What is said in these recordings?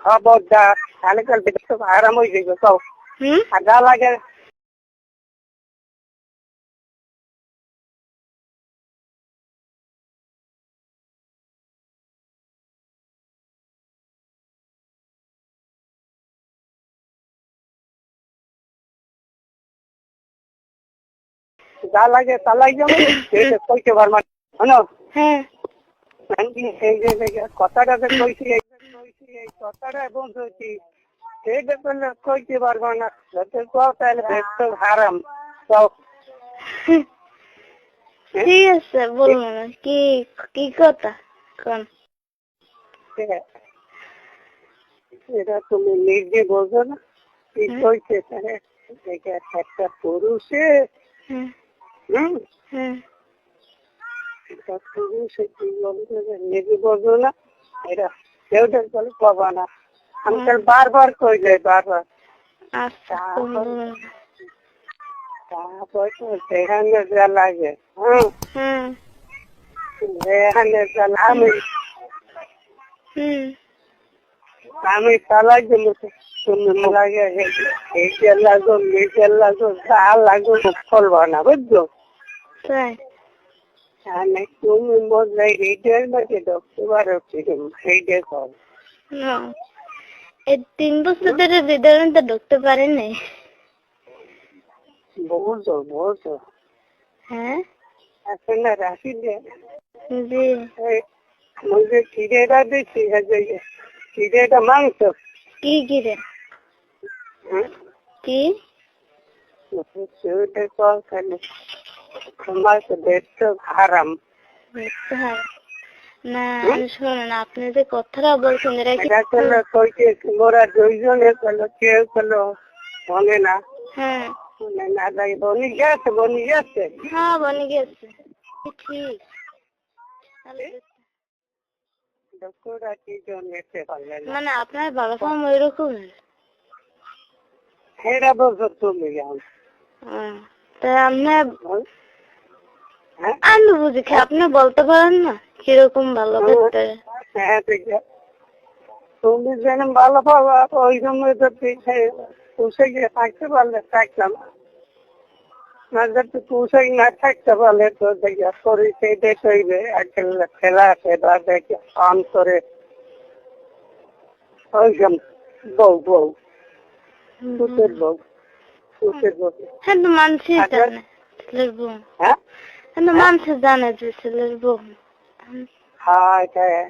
খবরদার তাহলে কাল দেখতে আরাম হয়ে যাবে কও হুম আর যা লাগে যা লাগে তা লাগে এটা কইতে পারবা না। শোনো হ্যাঁ আমি এই যে যে কথাটা যে কইছি এই কইছি কথাটা বলছি সেইটা করলে কইতে পারব না। যাতে কও তাহলে দেখতে হারাম কও ঠিক আছে বলব না কি কি কথা? কোন? এটা তুমি নিজে বলছো না কি কইছে তাহলে? একটা পুরুষে হ্যাঁ। হুম? হ্যাঁ। পুরুষে কি বলছে নিজে বলছো না এটা কেউটা বলে পাবা না আমি তো বারবার কই যাই বারবার আচ্ছা তুমি বলো না। তারপর সেখানে যা লাগে হ্যাঁ হ্যাঁ সেখানে যা আমি আমি চালাই দিল তুমি লাগে লাগো নিচে লাগো যা লাগো ফলবা না বুঝছ তাই রিটার মাঝে ঢুকতে পারো কিরম সেইটা কর না এই তিন বছর ধরে হৃদয় তো ঢুকতে পারেনি বুঝো বুঝো হ্যাঁ আসলে রাখি দে জি মুঝে খিরেটা দিচ্ছি খিরেটা মাংস কি গিরে কি সেটা কর কেন তোমার তো হারাম। বুঝতে না আমি আপনি যে কথাটা বলছেন কি মোরা দুইজনে কেউ মনে না? হ্যাঁ। না যাই বনি গেছে বনি গেছে। হ্যাঁ বনে গেছে। ঠিক। কি জন্য এসে মানে আপনার বাবা ফর্ম ওইরকম? সেটা বলছো তুমি যাও তা আপনি হ্যাঁ আমি বুঝি আপনি বলতে পারেন না কীরকম ভালো করতে হ্যাঁ ঠিক আছে তুমি যেন ভালো পাবা ওই সময় তো পুষে গিয়ে থাকতে পারলে থাকতাম। না যদি পুষে না থাকতে পারলে তো দেখে শরীর সেইটাই তৈবে একটা খেলা আছে বা দেখে কাম করে। ওইরকম বউ বউ পুষের পুষের হ্যাঁ আচ্ছা। বউ। হ্যাঁ? জানে যে ছেলের বউ হ্যাঁ এটা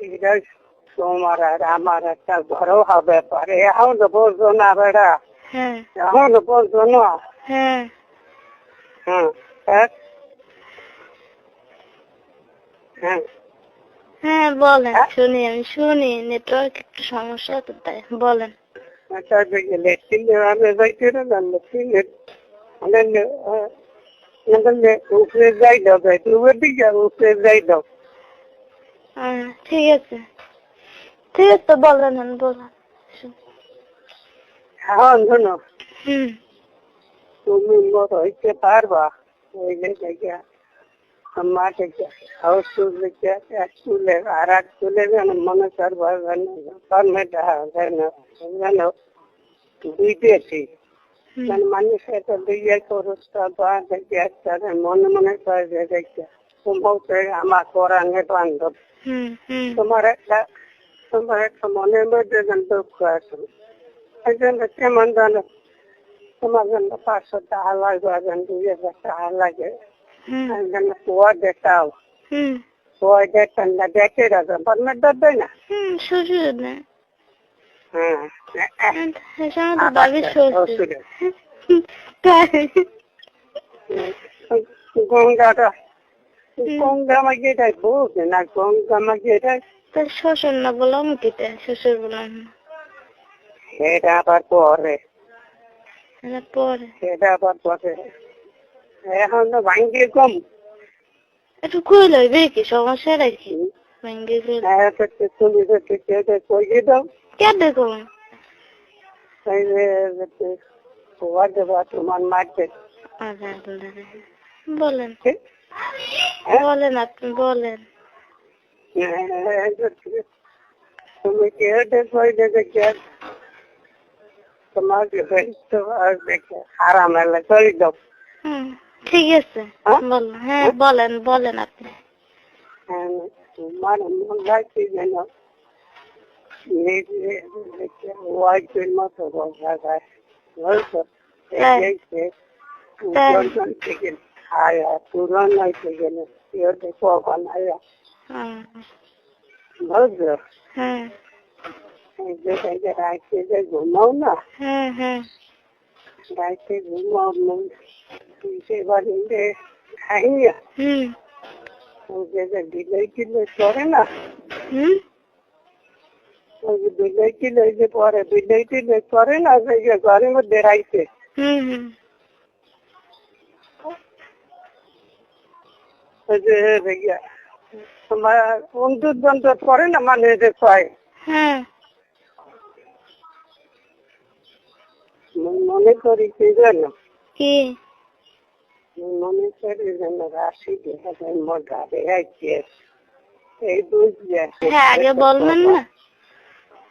এটা তোমার আমার একটা ঘরোয়া ব্যাপার এখন তো বলছো না বেড়া এখন তো বলছো না হ্যাঁ হ্যাঁ হ্যাঁ বলেন? শুনি আমি শুনি নেটওয়ার্ক একটু সমস্যা তো তাই বলেন আচ্ছা দেখে লেট্রিনে আমি যাইতে না মানে উপরে যাই দাও যাই তুমি দিকে উপরে যাই দাও। হ্যাঁ, ঠিক আছে। ঠিক আছে বলেন বলেন শুনি। শোনো তুমি হইতে পারবা ওই যে দেখে আমার থেকে হাউস থেকে এক তুলে আর এক তুলে যেন মনে করবা পারমেটা হুম, যেন মানুষের তো দিয়ে খরচটা বা দেখে একটা মনে মনে করে যে দেখে তোমাকে আমার কোরআনে বান্ধব তোমার একটা তোমার একটা মনের মধ্যে যেন দুঃখ আছে এই জন্য কেমন জানো তোমার জন্য পাঁচশো টাকা লাগবে যেন হ্যাঁ। তাই গঙ্গাটা গঙ্গা না গঙ্গা শ্বশুর না বললাম শ্বশুর বললাম। এটা আবার পরে। পরে। সেটা আবার পরে। এখন তো ভাঙ্গি কম। একটু কই লইবে কি? সমস্যা রাখি ভেঙ্গে হ্যাঁ তুমি তো ঠিক দাও। যে যে কুয়া দেবা তোমার মাঠে আচ্ছা আল্লাহ রে। বলেন? বলেন আপনি বলেন তুমি কে দেখো দেখে তোমাকে তো আর দেখে আরাম এলে দাও হুম ঠিক আছে? বলেন হ্যাঁ বলেন বলেন আপনি তোমার মন লাগছে যেন নিজে দেখে ওয়াইফের মতো বোঝা যায় বুঝছ হ্যাঁ। দেখে হ্যাঁ। পুরন থেকে আয়া পুরন হইতে গেলে কেউ দেখো বানায়া হুম বুঝছ হুম এই যে দেখে রাইতে যে ঘুমাও না হুম হুম রাইতে ঘুমাও মন পরে না ইয়া, মানে হ্যাঁ মনে করি কি মনে করি যেন রাশি দেখা যায় গাড়ি আইছে এই বুঝলে হ্যাঁ আগে বলবেন না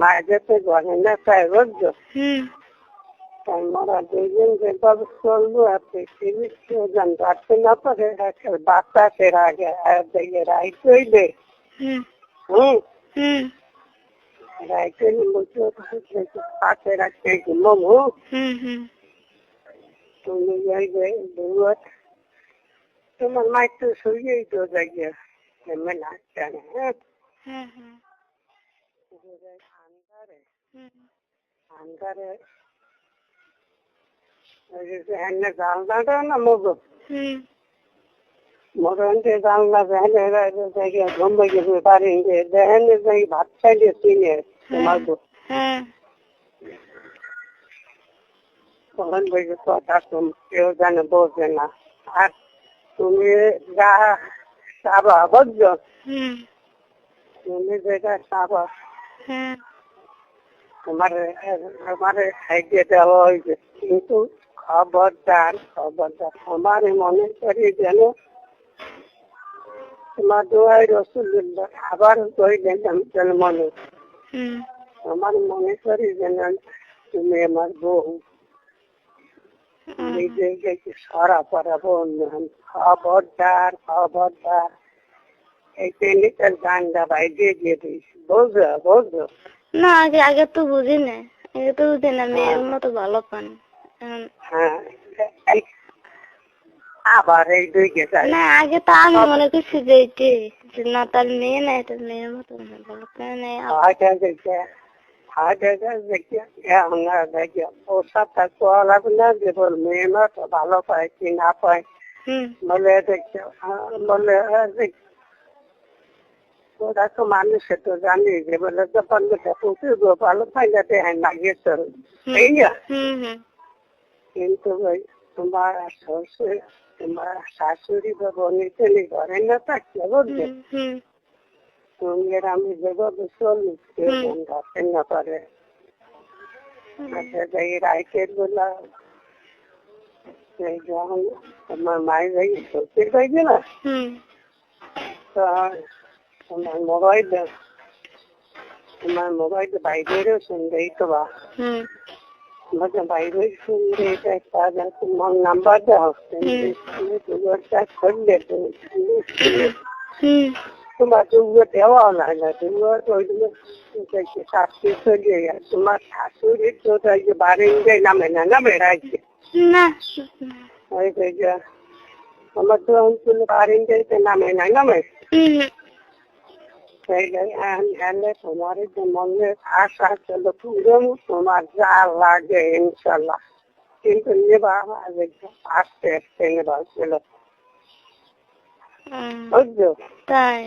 মায়ের আমরা দুজন যেভাবে চলবো আপনি না বাচ্চাদের আগে রাইট হইলে হুম। হুম? হুম। রাইট হইলে বলছো পাশে রাখতে ঘুমবো হুম হুম। তুমি দুয়ার তোমার মায়ের তো শুয়েই তো জায়গা এমনি নাচছে না হ্যাঁ? হুম। হুম আন্ধারে। আন্ধারে ওই জানলাটা না মগো হুম। জানলা দেখেন দেখে ঘুমবে গেছে পারি দেখেন দেখি ভাত খাইলে চিনে তোমার হ্যাঁ। তখন বলছে কথা তুমি কেউ জানে বোঝে না। আর তুমি যা বুঝছ? তুমি যেটা হ্যাঁ। তোমার আমার খাইতে দেওয়া হয়েছে কিন্তু খবরদার খবরদার আমার মনে করি যেন তোমার দোয়াই রসুল্লাহ আবার কইলেন আমি যেন মনে আমার মনে করি যেন তুমি আমার বউ। নিজেকে সরা পড়াবো খবরদার খবরদার। এই টেলিকাল গানটা ভাই দিয়ে দিয়ে দিস বুঝো বুঝো না আগে আগে তো বুঝি না আগে তো বুঝি না মেয়ের মতো ভালো পান। হ্যাঁ এই- আবার এই দুই গেছে না আগে তো আমি মনে করছি যে এটাই যে না তার মেয়ে না এটা মেয়ের মতো ভালো পান না ভালো পায় কি না পায়। বলে দেখছে বলে দেখ। ওরা তো মানুষে তো জানি যে বলে যখন পুকুর ভালো পাই যাতে হ্যাঁ লাগিয়ে চল। হুম কিন্তু ওই তোমার শ্বশুর তোমার শাশুড়ি বা ছেলে ঘরে না থাকলে বুঝলে? তুমি আর আমি যেভাবে চলি। মন রাখতে না পারে। আচ্ছা এই রাইটেরগুলা যখন তোমার মায়ের যাই শ্বশুর পাইবে না? তো তোমার মোবাইল তোমার মোবাইল বাইরেও শুনবেই তো বা। বাইরে শুনবে এটা কাজ আছে তোমার নাম্বার দাও তুমি দুয়ারটা করলে তোমার দেওয়া লাগে ওই শাশুড়ি চলে গেছে? তোমার শাশুড়ি তো তাই যে বারিন্দায় নামে না নামে রাখছে না। ওই আমার তো নামে না নামে। কিন্তু আসতে আসতে ছিল বুঝছ তাই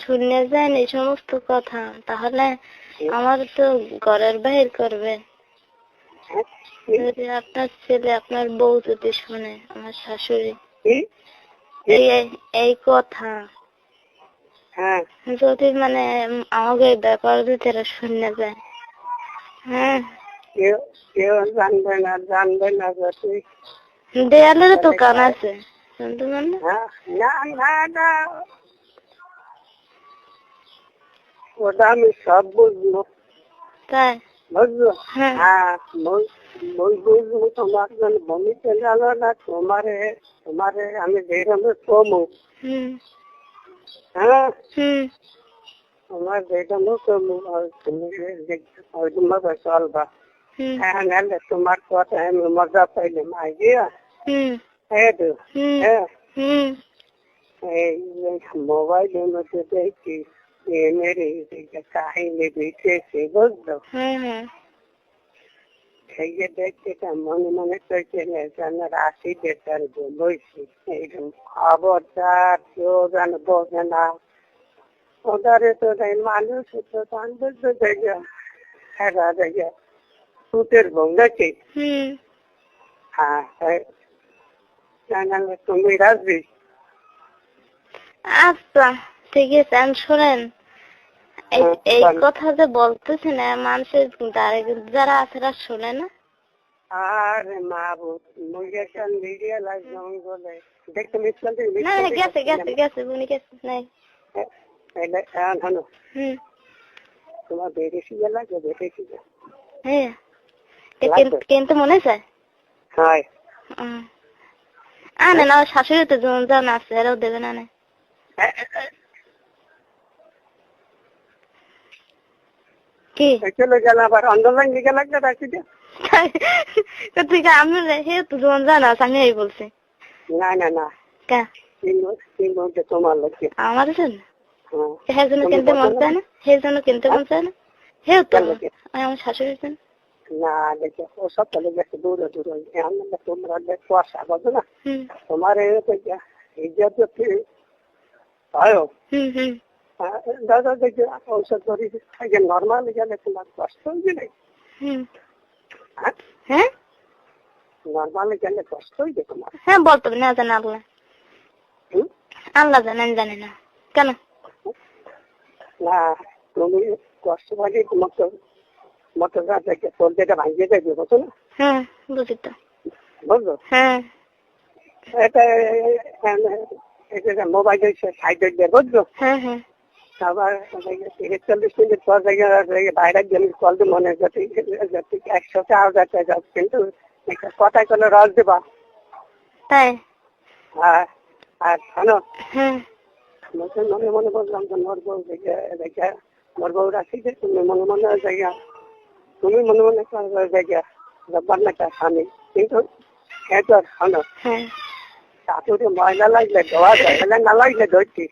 শুনে যায় এই সমস্ত কথা তাহলে আমার তো ঘরের বাহির করবে? যদি আপনার ছেলে আপনার বউ যদি শুনে আমার শাশুড়ি? এই এই- কথা। হ্যাঁ। যদি মানে আমাকে এই ব্যাপার যদি এরা শুনে যায়। হ্যাঁ। কেউ জানবে না জানবে না যদি। দেয়ালের তো কান আছে। শুনতে না না না। ওটা আমি সব বুঝব। তাই? বুঝলো হ্যাঁ। হ্যাঁ বুঝ- বুঝ- বুঝব তোমার জন্য ভূমিতে জানো না তোমারে তোমারে আমি যেরকম কমু হুম হ্যাঁ হুম তোমার যেরকম কমু আর তুমি ওইরকম চলবা হুম হ্যাঁ নাহলে তোমার কথা আমি মজা পাইলাম আইডিয়া হুম হ্যাঁ তো হুম হ্যাঁ হুম এই মোবাইলের মধ্যে দেখি মেরে কাহিনী দিতেছে বুঝলো হ্যাঁ হ্যাঁ সেই যে মনে মনে বইছি এইরকম খবরদার কেউ যেন বোঝে না। ওদারে তো এই মানুষ তো জানবে তো দেখে হ্যাঁ দেখে সুতের বউ নাকি? হ্যাঁ হ্যাঁ। জানালে তুমি রাখবি আচ্ছা ঠিক আছে আমি শোনেন। এই হ্যাঁ। কথা যে বলতেছি না মানুষের যারা আছে তারা শোনে না। আরে মা মুরগি একটা মিডিয়া লাগবে আমি বলে দেখতে মিস করতে না না, গেছে গেছে গেছে উনি গেছে নাই। হুম। তোমার হ্যাঁ। কিন্তু- মনে হ্যাঁ। আনে না শাশুড়ি তো জন জন আছে এরাও দেবে না কি? চলে গেল আবার অন্ধলাইন দিকে লাগবে রাখি দে। তুই আমি হে তো জন জন আমি এই বলছি। না না না। কা? তিন তোমার লাগবে আমার জন্য? হ্যাঁ। জন্য কিনতে মন চায় না? হে জন্য কিনতে মন চায় না? হে তো আমার শাশুড়ির জন্য। না দেখে ও সব চলে গেছে দূরে দূরে। আমরা তোমরা কুয়াশা বুঝো না? তোমার ইজ্জত যদি হয় হুম হুম। দাদা দেখে ঔষধ ধরি থাকে নর্মাল গেলে তোমার কষ্ট হয়ে যায় হ্যাঁ নর্মাল গেলে কষ্ট হয়ে যায় তোমার হ্যাঁ বলতো না জানে আল্লাহ? আল্লাহ জানে না কেন না তুমি কষ্ট পাইলে তোমাকে মোটর গাছ দেখে সর্দিটা ভাঙিয়ে দেবে বুঝো না হ্যাঁ বুঝি তো বুঝলো হ্যাঁ এটা এটা মোবাইল সাইডে দিয়ে বুঝলো হ্যাঁ হ্যাঁ মনে কিন্তু রস দেবা? তাই? আর শোনো হ্যাঁ। মনে মনে বললাম যে মোর বউ দেখে মোর বউ রাখি যে তুমি মনে মনে জায়গা তুমি মনে মনে জায়গা রব্বার না স্বামী। কিন্তু এত শোনো হ্যাঁ। চাতুরে ময়লা লাগলে ধোয়া যায় না লাগলে ধরছি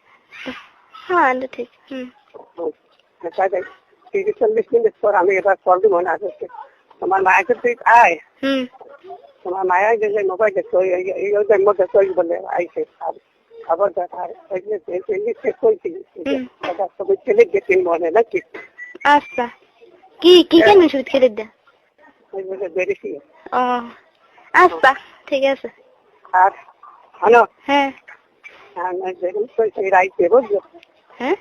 চল্লিশ মিনিট পর আমি এবার কল দিব মনে আছে তোমার মায়ের তুই আয়। হুম। তোমার মায়া যে মোবাইলে তৈ এই ওদের মধ্যে বলে আইছে আর খবর দেখার কইছি হুম। সবাই ছেলে গেছি মনে নাকি? আচ্ছা। কি কি কেন সুদ খেলে দে? বেরিয়েছি। ও আচ্ছা ঠিক আছে। আর হ্যালো? হ্যাঁ। আমি কইছি রাইতে বুঝলো হ্যাঁ?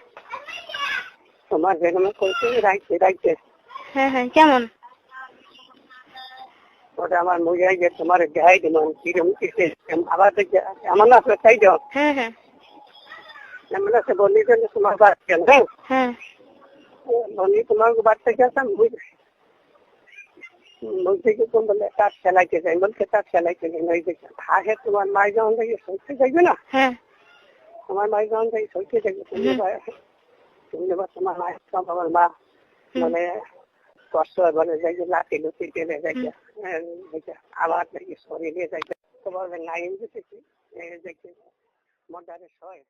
তোমার যেরকম কইছি রাইতে রাইতে হ্যাঁ হ্যাঁ কেমন? ওটা আমার মুখে যে তোমার গাই দিব কিরম কিসে আবার আমার না আপনার চাই দাও হ্যাঁ হ্যাঁ। এমন আছে বলি যে তোমার বাচ্চা হ্যাঁ? হ্যাঁ। বলি তোমার বাচ্চা গেছাম বলছে কি কোন বলে তার খেলাইতে যাই বলছে তার খেলাইতে যাই ওই হাসে তোমার মাই যখন থেকে সইতে যাইবে না হ্যাঁ। তোমার মায়ের গান থেকে সইতে তুমি এবার তোমার মায়ের সব আমার মা মানে কষ্ট হয় বলে যাই যে লাঠি লুচি টেনে যাই আবার দেখি শরীরে যাই তোমার নাইন দিতেছি দেখি মজারে সয়